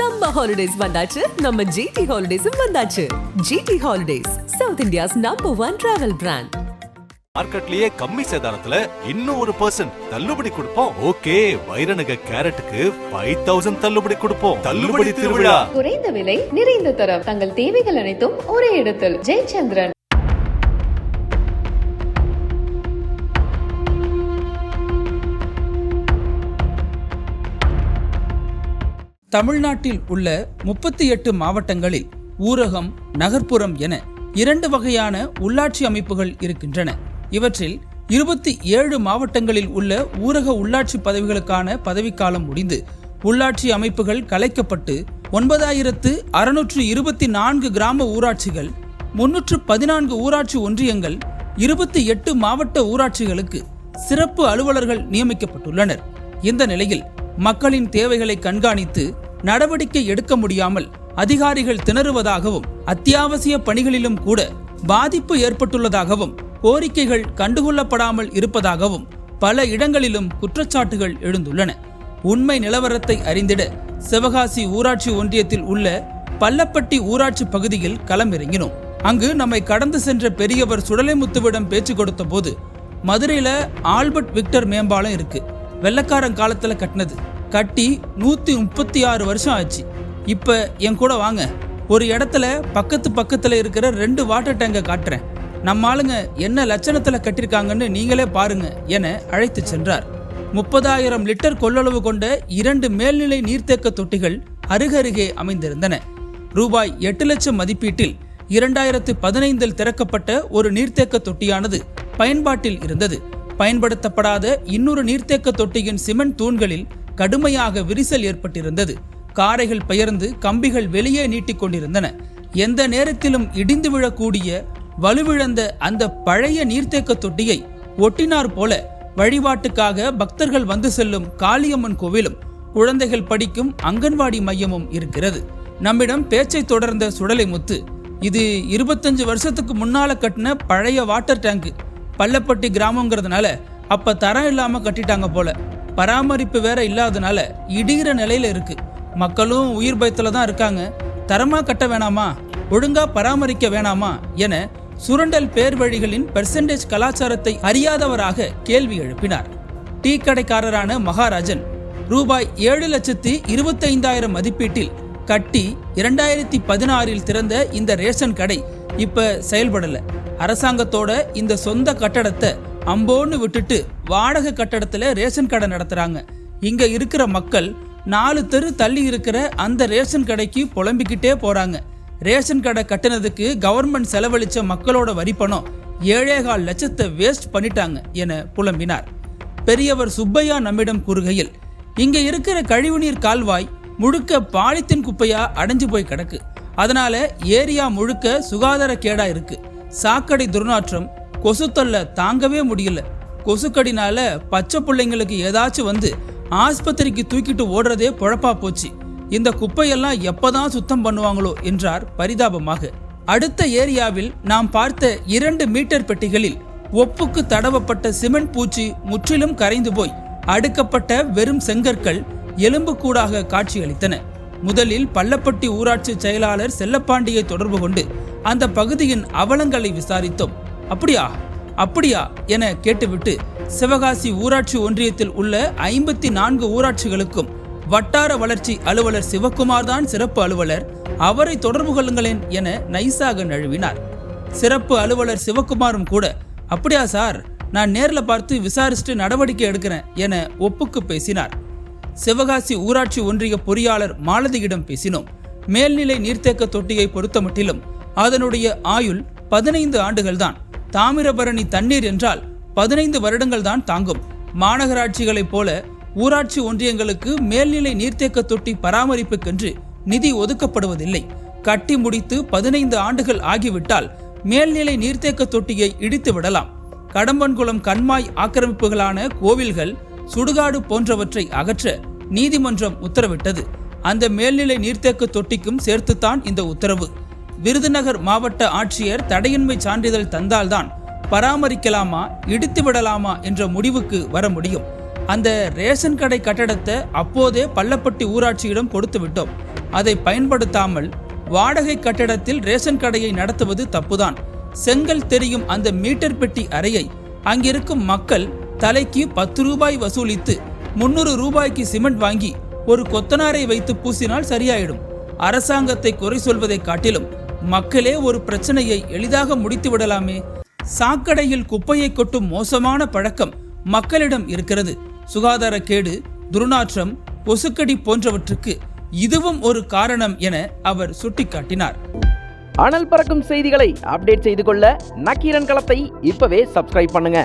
Summer holidays வந்தாச்சு. நம்ம GT ஹாலிடேஸும் வந்தாச்சு. GT holidays south India's number one travel brand மார்க்கெட்லயே கம்மி சேதாரத்துல இன்னும் ஒரு பர்சன்ட் தள்ளுபடி கொடுப்போம். ஓகே வைரநக கேரட்டுக்கு ஃபைவ் தௌசண்ட் தள்ளுபடி கொடுப்போம். தள்ளுபடி திருவிழா. குறைந்த விலை நிறைந்த தரம். தங்கள் தேவைகள் அனைத்தும் ஒரே இடத்தில். ஜெயச்சந்திரன். தமிழ்நாட்டில் உள்ள முப்பத்தி எட்டு மாவட்டங்களில் ஊரகம் நகர்ப்புறம் என இரண்டு வகையான உள்ளாட்சி அமைப்புகள் இருக்கின்றன. இவற்றில் இருபத்தி ஏழு மாவட்டங்களில் உள்ள ஊரக உள்ளாட்சி பதவிகளுக்கான பதவிக்காலம் முடிந்து உள்ளாட்சி அமைப்புகள் கலைக்கப்பட்டு ஒன்பதாயிரத்து அறுநூற்று இருபத்தி நான்கு கிராம ஊராட்சிகள் முன்னூற்று பதினான்கு ஊராட்சி ஒன்றியங்கள் இருபத்தி எட்டு மாவட்ட ஊராட்சிகளுக்கு சிறப்பு அலுவலர்கள் நியமிக்கப்பட்டுள்ளனர். இந்த நிலையில் மக்களின் தேவைகளை கண்காணித்து நடவடிக்கை எடுக்க முடியாமல் அதிகாரிகள் திணறுவதாகவும் அத்தியாவசிய பணிகளிலும் கூட பாதிப்பு ஏற்பட்டுள்ளதாகவும் கோரிக்கைகள் கண்டுகொள்ளப்படாமல் இருப்பதாகவும் பல இடங்களிலும் குற்றச்சாட்டுகள் எழுந்துள்ளன. உண்மை நிலவரத்தை அறிந்திட சிவகாசி ஊராட்சி ஒன்றியத்தில் உள்ள பள்ளப்பட்டி ஊராட்சி பகுதியில் களமிறங்கினோம். அங்கு நம்மை கடந்து சென்ற பெரியவர் சுடலைமுத்துவிடம் பேச்சு கொடுத்த போது மதுரையில ஆல்பர்ட் விக்டர் மேம்பாலம் இருக்கு. வெள்ளக்காரன் காலத்தில் கட்டினது. கட்டி நூற்றி முப்பத்தி ஆறு வருஷம் ஆச்சு. இப்போ என் கூட வாங்க. ஒரு இடத்துல பக்கத்து பக்கத்தில் இருக்கிற ரெண்டு வாட்டர் டேங்கை காட்டுறேன். நம்ம ஆளுங்க என்ன லட்சணத்தில் கட்டியிருக்காங்கன்னு நீங்களே பாருங்க என அழைத்து சென்றார். முப்பதாயிரம் லிட்டர் கொள்ளளவு கொண்ட இரண்டு மேல்நிலை நீர்த்தேக்க தொட்டிகள் அருகருகே அமைந்திருந்தன. ரூபாய் எட்டு லட்சம் மதிப்பீட்டில் இரண்டாயிரத்து பதினைந்தில் திறக்கப்பட்ட ஒரு நீர்த்தேக்க தொட்டியானது பயன்பாட்டில் இருந்தது. பயன்படுத்தப்படாத இன்னொரு நீர்த்தேக்க தொட்டியின் சிமெண்ட் தூண்களில் கடுமையாக விரிசல் ஏற்பட்டிருந்தது. காரைகள் பெயர்ந்து கம்பிகள் வெளியே நீட்டிக் கொண்டிருந்தன. எந்த நேரத்திலும் இடிந்து விழக்கூடிய வலுவிழந்த அந்த பழைய நீர்த்தேக்க தொட்டியை ஒட்டினார் போல வழிபாட்டுக்காக பக்தர்கள் வந்து செல்லும் காளியம்மன் கோவிலும் குழந்தைகள் படிக்கும் அங்கன்வாடி மையமும் இருக்கிறது. நம்மிடம் பேச்சை தொடர்ந்த சுடலைமுத்து இது இருபத்தஞ்சு வருஷத்துக்கு முன்னால கட்டின பழைய வாட்டர் டேங்க். பள்ளப்பட்டி கிராமங்கிறதுனால அப்போ தரம் இல்லாமல் கட்டிட்டாங்க போல. பராமரிப்பு வேற இல்லாதனால இடிகிற நிலையில் இருக்கு. மக்களும் உயிர் பயத்தில் தான் இருக்காங்க. தரமாக கட்ட வேணாமா? ஒழுங்கா பராமரிக்க வேணாமா? என சுரண்டல் பேர் வழிகளின் பெர்சன்டேஜ் கலாச்சாரத்தை அறியாதவராக கேள்வி எழுப்பினார். டீ கடைக்காரரான மகாராஜன் ரூபாய் ஏழு லட்சத்தி இருபத்தைந்தாயிரம் மதிப்பீட்டில் கட்டி இரண்டாயிரத்தி பதினாறில் திறந்த இந்த ரேஷன் கடை இப்போ செயல்படலை. அரசாங்கத்தோட இந்த சொந்த கட்டடத்தை அம்போன்னு விட்டுட்டு வாடகை கட்டடத்தில் ரேஷன் கடை நடத்துகிறாங்க இங்கே இருக்கிற மக்கள் நாலு தெரு தள்ளி இருக்கிற அந்த ரேஷன் கடைக்கு புலம்பிக்கிட்டே போகிறாங்க ரேஷன் கடை கட்டினதுக்கு கவர்மெண்ட் செலவழிச்ச மக்களோட வரிப்பணம் ஏழேகால் லட்சத்தை வேஸ்ட் பண்ணிட்டாங்க என புலம்பினார். பெரியவர் சுப்பையா நம்மிடம் கூறுகையில் இங்கே இருக்கிற கழிவுநீர் கால்வாய் முழுக்க பாலித்தீன் குப்பையா அடைஞ்சு போய் கிடக்கு. அதனால ஏரியா முழுக்க சுகாதார கேடா இருக்கு. சாக்கடை துர்நாற்றம் கொசு தொல்லை தாங்கவே முடியல. கொசுக்கடினால பச்சை பிள்ளைங்களுக்கு ஏதாச்சும் வந்து ஆஸ்பத்திரிக்கு தூக்கிட்டு ஓடுறதே பொழப்பா போச்சு. இந்த குப்பையெல்லாம் எப்பதான் சுத்தம் பண்ணுவாங்களோ என்றார் பரிதாபமாக. அடுத்த ஏரியாவில் நாம் பார்த்த இரண்டு மீட்டர் பெட்டிகளில் ஒப்புக்கு தடவப்பட்ட சிமெண்ட் பூச்சி முற்றிலும் கரைந்து போய் அடுக்கப்பட்ட வெறும் செங்கற்கள் எலும்புக்கூடாக காட்சியளித்தன. முதலில் பள்ளப்பட்டி ஊராட்சி செயலாளர் செல்லப்பாண்டியை தொடர்பு கொண்டு அந்த பகுதியின் அவலங்களை விசாரித்தோம். அப்படியா? அப்படியா? என கேட்டுவிட்டு சிவகாசி ஊராட்சி ஒன்றியத்தில் உள்ள ஐம்பத்தி நான்கு ஊராட்சிகளுக்கும் வட்டார வளர்ச்சி அலுவலர் சிவக்குமார் தான் சிறப்பு அலுவலர் அவரை தொடர்பு கொள்ளுங்களேன் என நைசாக நழுவினார். சிறப்பு அலுவலர் சிவக்குமாரும் கூட அப்படியா சார் நான் நேரில் பார்த்து விசாரிச்சுட்டு நடவடிக்கை எடுக்கிறேன் என ஒப்புக்கு பேசினார். சிவகாசி ஊராட்சி ஒன்றிய பொறியாளர் மாலதியிடம் பேசினோம். மேல்நிலை நீர்த்தேக்க தொட்டியை பொறுத்தமட்டிலும் அதனுடைய ஆயுள் பதினைந்து ஆண்டுகள்தான். தாமிரபரணி தண்ணீர் என்றால் பதினைந்து வருடங்கள் தான் தாங்கும். மாநகராட்சிகளைப் போல ஊராட்சி ஒன்றியங்களுக்கு மேல்நிலை நீர்த்தேக்க தொட்டி பராமரிப்புக்கென்று நிதி ஒதுக்கப்படுவதில்லை. கட்டி முடித்து பதினைந்து ஆண்டுகள் ஆகிவிட்டால் மேல்நிலை நீர்த்தேக்க தொட்டியை இடித்து விடலாம் கடம்பன்குளம் கண்மாய் ஆக்கிரமிப்புகளான கோவில்கள் சுடுகாடு போன்றவற்றை அகற்ற நீதிமன்றம் உத்தரவிட்டது. அந்த மேல்நிலை நீர்த்தேக்க தொட்டிக்கும் சேர்த்துத்தான் இந்த உத்தரவு. விருதுநகர் மாவட்ட ஆட்சியர் தடையின்மை சான்றிதழ் தந்தால்தான் பராமரிக்கலாமா இடித்து விடலாமா என்ற முடிவுக்கு வர முடியும். அந்த ரேஷன் கடை கட்டடத்தை அப்போதே பள்ளப்பட்டி ஊராட்சியிடம் கொடுத்து விட்டோம் அதை பயன்படுத்தாமல் வாடகை கட்டடத்தில் ரேஷன் கடையை நடத்துவது தப்புதான். செங்கல் தெரியும் அந்த மீட்டர் பெட்டி அறையை அங்கிருக்கும் மக்கள் தலைக்கு பத்து ரூபாய் வசூலித்து முன்னூறு ரூபாய்க்கு சிமெண்ட் வாங்கி ஒரு கொத்தனாரை வைத்து பூசினால் சரியாயிடும். அரசாங்கத்தை குறை சொல்வதை காட்டிலும் மக்களே ஒரு பிரச்சனையை எளிதாக முடித்து விடலாமே. சாக்கடையில் குப்பையை கொட்டும் மோசமான பழக்கம் மக்களிடம் இருக்கிறது. சுகாதார கேடு துர்நாற்றம் கொசுக்கடி போன்றவற்றுக்கு இதுவும் ஒரு காரணம் என அவர் சுட்டிக்காட்டினார். அனல் பறக்கும் செய்திகளை அப்டேட் செய்து கொள்ள நக்கீரன் களத்தை இப்பவே சப்ஸ்கிரைப் பண்ணுங்க.